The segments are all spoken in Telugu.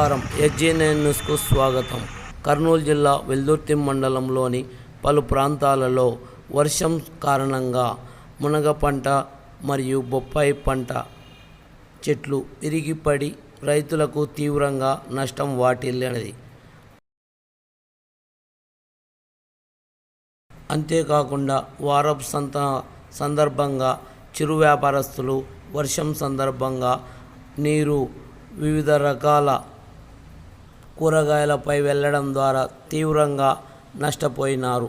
నమస్కారం. ఎస్జీఎన్ న్యూస్కు స్వాగతం. కర్నూలు జిల్లా వెల్దుర్తి మండలంలోని పలు ప్రాంతాలలో వర్షం కారణంగా మునగ పంట మరియు బొప్పాయి పంట చెట్లు విరిగిపడి రైతులకు తీవ్రంగా నష్టం వాటిల్లినది. అంతేకాకుండా వారపు సంత సందర్భంగా చిరు వ్యాపారస్తులు వర్షం సందర్భంగా నీరు వివిధ రకాల కూరగాయలపై వెళ్ళడం ద్వారా తీవ్రంగా నష్టపోయినారు.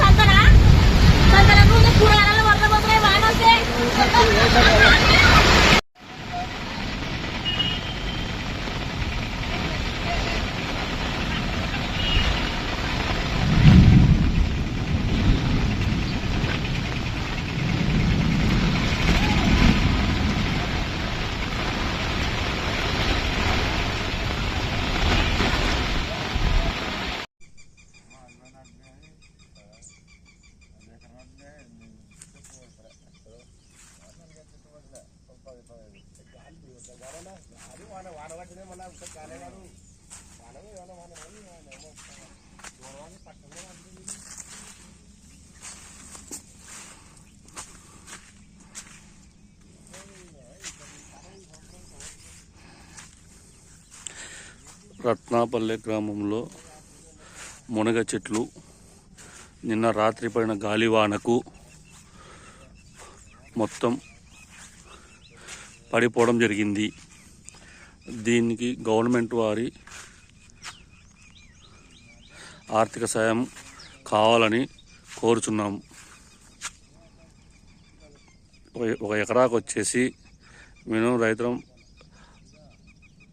సంతన సంతనకు కూరగాయలు వరద పోతున్నాయి వాన వస్తే రత్నాపల్లె గ్రామంలో మునగ చెట్లు నిన్న రాత్రి పడిన గాలివానకు మొత్తం పడిపోవడం జరిగింది. దీనికి గవర్నమెంట్ వారి ఆర్థిక సాయం కావాలని కోరుచున్నాము ఒక- ఒక ఎకరాకు వచ్చేసి మేము రైతులం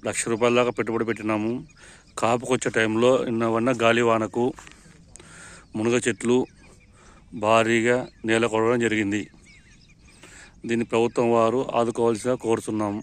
లక్ష రూపాయల దాకా పెట్టుబడి పెట్టినాము. కాపుకొచ్చే టైంలో ఇన్నవన్న గాలివానకు మునగ చెట్లు భారీగా నేల కొడవడం జరిగింది. దీన్ని ప్రభుత్వం వారు ఆదుకోవాల్సిగా కోరుతున్నాము.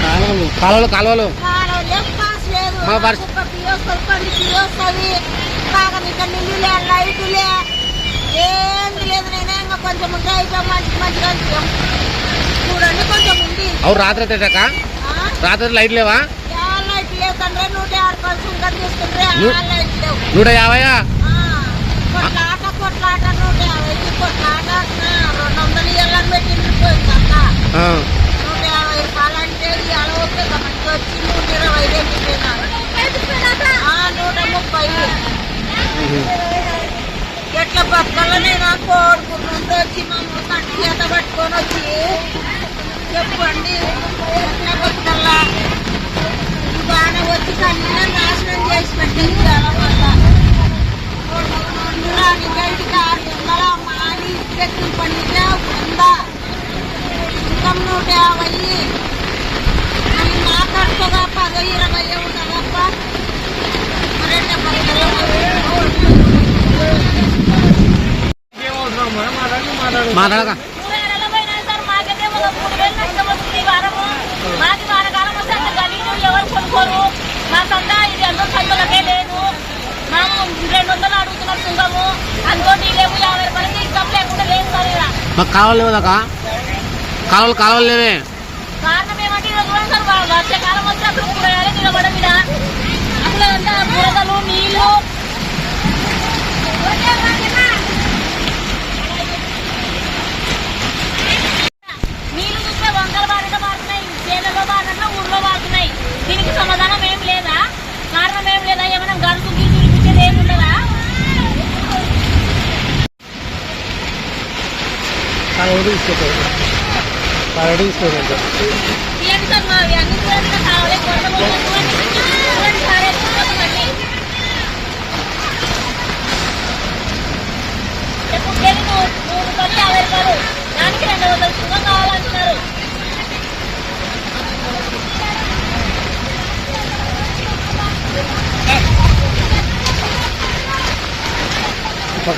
కాలువలు. కాలువలు కాలం లేదు పాస్ లేదు. మా వర్ష- కుక్క పియోస్తుంది పంది పియోస్తుంది కాగా ఇంకా నిల్లులే లైటులే. ఏంది లేదు నేనే ఇంకా కొంచెం ఉంటే అయిపోయి మంచి మంచిగా అనిపించాం. చూడండి కొంచెం ఉంది. అవు రాత్రి ఆ? రాత్రి లైట్ లేవా? నూట యాభై కొట్లాట కొట్లాట నూట యాభై ఇది కొట్లాట ఆ, రెండు వందలు ఇవ్వాలని పెట్టిండ్రు పోయింది పాలంటే ఆ. నూట అలవకే మనకి వచ్చి నూట ఇరవై రెండు నూట ముప్పై ఎట్లా బతకాలో నేను కోరుకున్నంత వచ్చి మమ్మల్ని కట్టి చేత పట్టుకొని వచ్చి చెప్పండి ఎట్లా బతకాలా ఈ వచ్చి కన్నీ నాశనం చేసి పెట్టింది అలవల్ల రాని బయటికి ఆరు వందల మాని వ్యక్తులు పండితే ఉందా ఇంకా నూట యాభై. నన్ను మాట్లాడుకోగా పదో ఇరవై ఉండాలప్ప మరెట్లా మాట్లాడక. మాది వానకాలం వస్తే అంత గలీజు ఎవరు కొనుక్కోరు. మాకంతా ఇది అంతా సందులకే లేదు. మేము రెండు వందలు అడుగుతున్నాం సుంగము అందుకో నీళ్ళేమో యాభై రూపాయలకి ఇస్తాం లేకుండా లేదు సార్ ఇక్కడ మాకు కాలువలు లేవదాకా కాలువలు కాలువలు లేవే. కారణం ఏమంటే ఈరోజు కూడా సార్ వా- వర్షాకాలం వస్తే అప్పుడు కూరగాయలు నిలబడం మీద అసలు అంతా బురదలు నీళ్ళు. నీళ్ళు చూస్తే వంకల మారుతున్నాయి ఊర్లో మారుతున్నాయి దీనికి సమాధానం ఏం లేదా? కారణం ఏం లేదా? ఏమైనా చూపించేది ఏమి ఉండదా? తీసుకోపోయి కాలువలు తీసుకోపోయి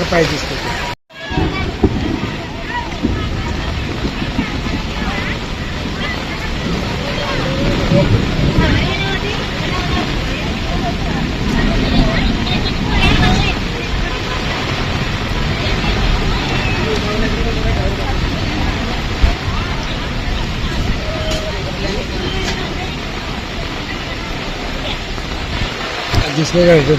ఇవన్నీ సార్ 생각이 좀